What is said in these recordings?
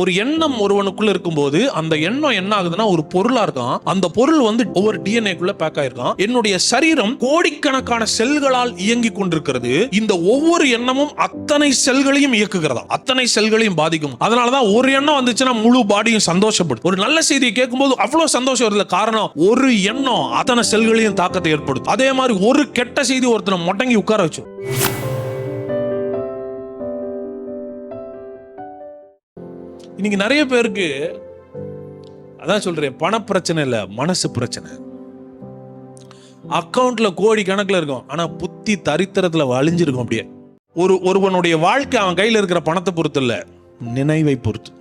ஒரு எண்ணம் ஒருவனுக்குள்ள இருக்கும்போது அந்த எண்ணம் என்ன ஆகுதுன்னா ஒரு பொருளா இருக்கான். அந்த பொருள் வந்து ஒவ்வொரு டிஎன்ஏக்குள்ள பேக் ஆயிருக்கான். என்னுடைய சரீரம் கோடிக்கணக்கான செல்களால் இயங்கி கொண்டிருக்கிறது. இந்த ஒவ்வொரு எண்ணமும் அத்தனை செல்களையும் இயக்குகிறதா? அத்தனை செல்களையும் பாதிக்கும். அதனாலதான் ஒரு எண்ணம் வந்துச்சுன்னா முழு பாடியும் சந்தோஷப்படும். ஒரு நல்ல செய்தியை கேட்கும்போது அவ்வளவு சந்தோஷம் வருது காரணம் ஒரு எண்ணம் அத்தனை செல்களையும் தாக்கத்தை ஏற்படுத்தும். அதே மாதிரி ஒரு கெட்ட செய்தி ஒருத்தனை முடங்கி உட்கார வச்சு இன்னைக்கு நிறைய பேருக்கு அதான் சொல்றேன் பண பிரச்சனை இல்ல மனசு பிரச்சனை. அக்கவுண்ட்ல கோடி கணக்குல இருக்கும் ஆனா புத்தி தரித்திரத்துல வழிஞ்சிருக்கும் அப்படியே. ஒரு ஒருவனுடைய வாழ்க்கை அவன் கையில் இருக்கிற பணத்தை பொறுத்து இல்ல நினைவை பொறுத்து.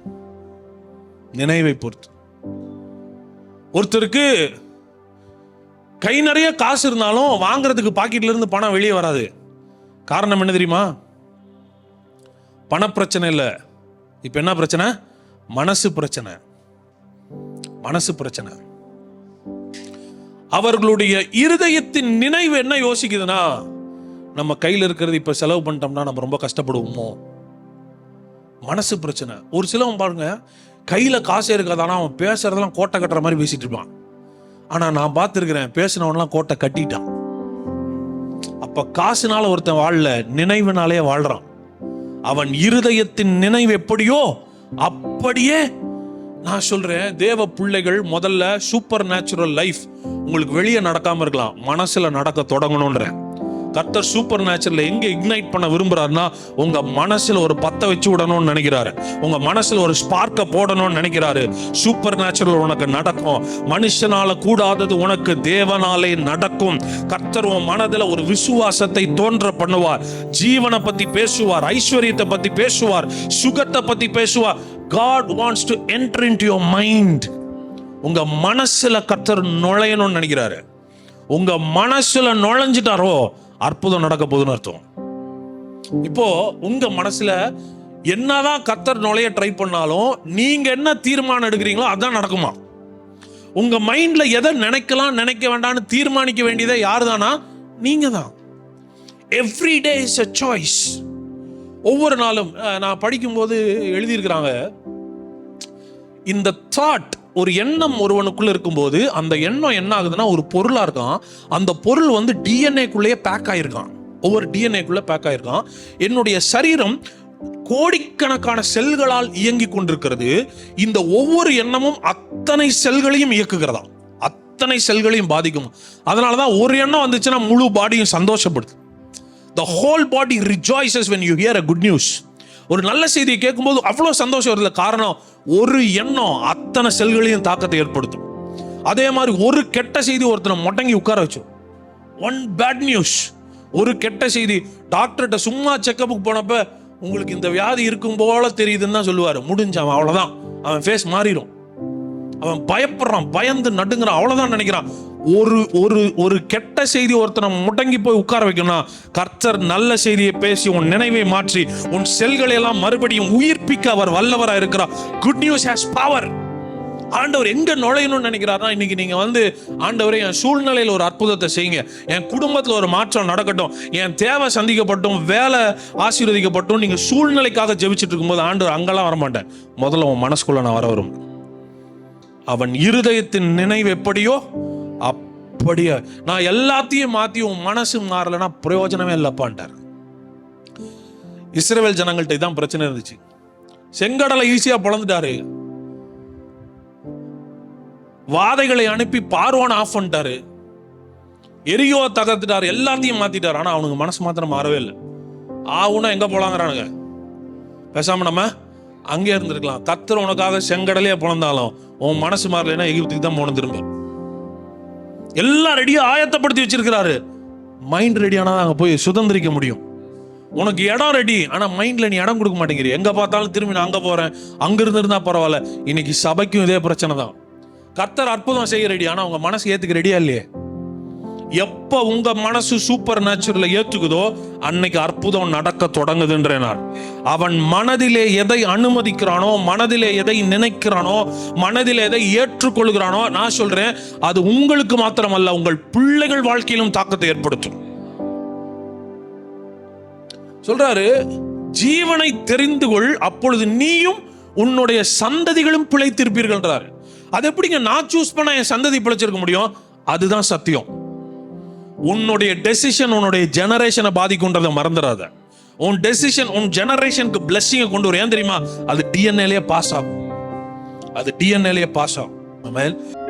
நினைவை பொறுத்து. ஒருத்தருக்கு கை நிறைய காசு இருந்தாலும் வாங்குறதுக்கு பாக்கெட்ல இருந்து பணம் வெளியே வராது. காரணம் என்ன தெரியுமா? பண பிரச்சனை இல்லை. இப்போ என்ன பிரச்சனை? மனசு பிரச்சனை. மனசு பிரச்சனை. அவர்களுடைய இருதயத்தின் நினைவு என்ன யோசிக்குதுன்னா நம்ம கையில் இருக்கிறது இப்ப செலவு பண்ணிட்டோம்னா நம்ம ரொம்ப கஷ்டப்படுவோமோ? மனசு பிரச்சனை. ஒரு சிலவன் பாருங்க கையில காசு இருக்காதானா அவன் பேசுறதெல்லாம் கோட்டை கட்டுற மாதிரி பேசிட்டு இருப்பான். ஆனா நான் பார்த்துருக்கிறேன் பேசினவன்லாம் கோட்டை கட்டிட்டான். அப்ப காசுனால ஒருத்தன் வாழல நினைவுனாலே வாழ்றான். அவன் இருதயத்தின் நினைவு எப்படியோ அப்படியே நான் சொல்றேன் தேவ பிள்ளைகள் முதல்ல சூப்பர் நேச்சுரல் லைஃப் உங்களுக்கு வெளியே நடக்காம இருக்கலாம். மனசுல நடக்க தொடங்கணும்ன்றேன். கர்த்தர் சூப்பர் நேச்சுரல் எங்க இக்னைட் பண்ண விரும்புறாருன்னா உங்க மனசுல ஒரு பத்த வச்சு விடணும்னு நினைக்கிறாரு. உங்க மனசுல ஒரு ஸ்பார்க்க போடணும்னு நினைக்கிறாரு. சூப்பர் நேச்சுரல் உனக்கு நடக்கும். மனுஷனால கூடாதது உனக்கு தேவனாலே நடக்கும். கர்த்தர் உன் மனதுல ஒரு விசுவாசத்தை தோன்ற பண்ணுவார். ஜீவனை பத்தி பேசுவார் ஐஸ்வர்யத்தை பத்தி பேசுவார் சுகத்தை பத்தி பேசுவார். God wants to enter into your mind உங்க மனசுல கர்த்தர் நுழையணும்னு நினைக்கிறாரு. உங்க மனசுல நுழைஞ்சிட்டாரோ அற்புதம் நடக்க போகுதுன்னு அர்த்தம். இப்போ உங்க மனசுல என்னதான் கத்தர் நுழைய ட்ரை பண்ணாலும் நீங்க என்ன தீர்மானம் எடுக்கிறீங்களோ அதான் நடக்குமா? உங்க மைண்ட்ல எதை நினைக்கலாம் நினைக்க வேண்டாம்னு தீர்மானிக்க வேண்டியதை யாரு தானா நீங்க தான் every day is a choice ஒவ்வொரு நாளும் நான் படிக்கும்போது எழுதியிருக்கிறாங்க இந்த தாட் ஒரு எண்ணம் ஒருவனுக்குள்ள இருக்கும்போது அந்த எண்ணம் என்ன ஆகுதுன்னா ஒரு பொருளா இருக்கான். அந்த பொருள் வந்து டிஎன்ஏக்குள்ளேயே பேக் ஆயிருக்கான். ஒவ்வொரு டிஎன்ஏக்குள்ள பேக் ஆயிருக்கான். என்னுடைய சரீரம் கோடிக்கணக்கான செல்களால் இயங்கி கொண்டிருக்கிறது. இந்த ஒவ்வொரு எண்ணமும் அத்தனை செல்களையும் இயக்குகிறதா? அத்தனை செல்களையும் பாதிக்கும். அதனாலதான் ஒரு எண்ணம் வந்துச்சுன்னா முழு பாடியும் சந்தோஷப்படுது. The whole body rejoices when you hear a good news ஒரு நல்ல செய்தியை கேட்கும்போது அவ்வளோ சந்தோஷம் வருதுல காரணம் ஒரு எண்ணம் அத்தனை செல்களையும் தாக்கத்தை ஏற்படுத்தும். அதே மாதிரி ஒரு கெட்ட செய்தி ஒருத்தனை மொட்டங்கி உட்கார வச்சு ஒன் பேட் நியூஸ் ஒரு கெட்ட செய்தி. டாக்டர்கிட்ட சும்மா செக்கப்புக்கு போனப்ப உங்களுக்கு இந்த வியாதி இருக்கும் போல தெரியுதுன்னு தான் சொல்லுவாரு. முடிஞ்சான் அவ்வளோதான் அவன் ஃபேஸ் மாறிடும். அவன் பயப்படுறான். பயந்து நடுங்கிறான். அவ்வளோதான் நினைக்கிறான். ஒரு ஒரு ஒரு கெட்ட செய்தி ஒருத்தனை முடங்கி போய் உட்கார வைக்கணும் கர்த்தர் நல்ல செய்தியை பேசி உன் நினைவை மாற்றி உன் செல்களை எல்லாம் மறுபடியும் உயிர்ப்பிக்க அவர் வல்லவராக இருக்கிறார். குட் நியூஸ் ஹேஸ் பவர் ஆண்டவர் எங்க நுழையணும்னு நினைக்கிறாரா இன்னைக்கு நீங்க வந்து ஆண்டவரே என் சூழ்நிலையில் ஒரு அற்புதத்தை செய்யுங்க. என் குடும்பத்தில் ஒரு மாற்றம் நடக்கட்டும். என் தேவை சந்திக்கப்பட்டும் வேலை ஆசீர்வதிக்கப்பட்டும் நீங்க சூழ்நிலைக்காக ஜெபிச்சுட்டு இருக்கும்போது ஆண்டவர் அங்கெல்லாம் வரமாட்டேன் முதல்ல உன் மனசுக்குள்ள நான் வர வரும். அவன் இருதயத்தின் நினைவு எப்படியோ அப்படியே நான் எல்லாத்தையும் மாத்தி உன் மனசு மாறலைன்னா பிரயோஜனமே இல்லப்பான்ட்டார். இஸ்ரேல் ஜனங்கள்ட்ட தான் பிரச்சனை இருந்துச்சு. செங்கடலை ஈஸியா பிளந்துட்டாரு வாதைகளை அனுப்பி பார்வோன் ஆஃப் பண்ணிட்டாரு. எரியோ தகர்த்துட்டாரு எல்லாத்தையும் மாத்திட்டாரு. ஆனா அவனுக்கு மனசு மாத்திரம் மாறவே இல்லை. ஆவுனா எங்க போலாங்கிறானுங்க? பேசாம நம்ம அங்கே இருந்திருக்கலாம். தத்துற உனக்காக செங்கடலே பிறந்தாலும் உன் மனசு மாறலைன்னா எகிப்துக்கு தான் போன திரும்ப. எல்லாம் ரெடியாக ஆயத்தப்படுத்தி வச்சிருக்கிறாரு. மைண்ட் ரெடியானா அங்கே போய் சுதந்திரிக்க முடியும். உனக்கு இடம் ரெடி ஆனால் மைண்டில் நீ இடம் கொடுக்க மாட்டேங்கிற. எங்கே பார்த்தாலும் திரும்பி நான் அங்கே போகிறேன் அங்க இருந்து பரவாயில்ல. இன்னைக்கு சபைக்கும் இதே பிரச்சனை தான் கர்த்தர் அற்புதம் செய்ய ரெடி ஆனால் உங்கள் மனசு ஏற்றுக்க ரெடியா இல்லையே? எப்ப உங்க மனசு சூப்பர் நேச்சுரலை ஏற்றுக்குதோ அன்னைக்கு அற்புதம் நடக்க தொடங்குதுன்றனார் அவன் மனதிலே எதை அனுமதிக்கிறானோ மனதிலே எதை நினைக்கிறானோ மனதிலே எதை ஏற்றுக்கொள்கிறானோ நான் சொல்றேன் அது உங்களுக்கு மாத்திரமல்ல உங்கள் பிள்ளைகள் வாழ்க்கையிலும் தாக்கத்தை ஏற்படுத்தும். சொல்றாரு ஜீவனை தெரிந்து கொள் அப்பொழுது நீயும் உன்னுடைய சந்ததிகளும் பிழைத்திருப்பீர்கள்ன்றாரு. அது எப்படிங்க நான் சூஸ் பண்ண என் சந்ததி பிழைச்சிருக்க முடியும்? அதுதான் சத்தியம். உன்னுடைய டெசிஷன் உன்னுடைய ஜெனரேஷனை பாதிக்கும்ன்றதை மறந்துடாத. உன் டெசிஷன் உன் ஜெனரேஷனுக்கு பிளஸ்ஸிங்கை கொண்டு வரும். ஏன் தெரியுமா? அது டிஎன்ஏலேயே பாஸ் ஆகும். அது டிஎன்ஏலேயே பாஸ் ஆகும். மேல்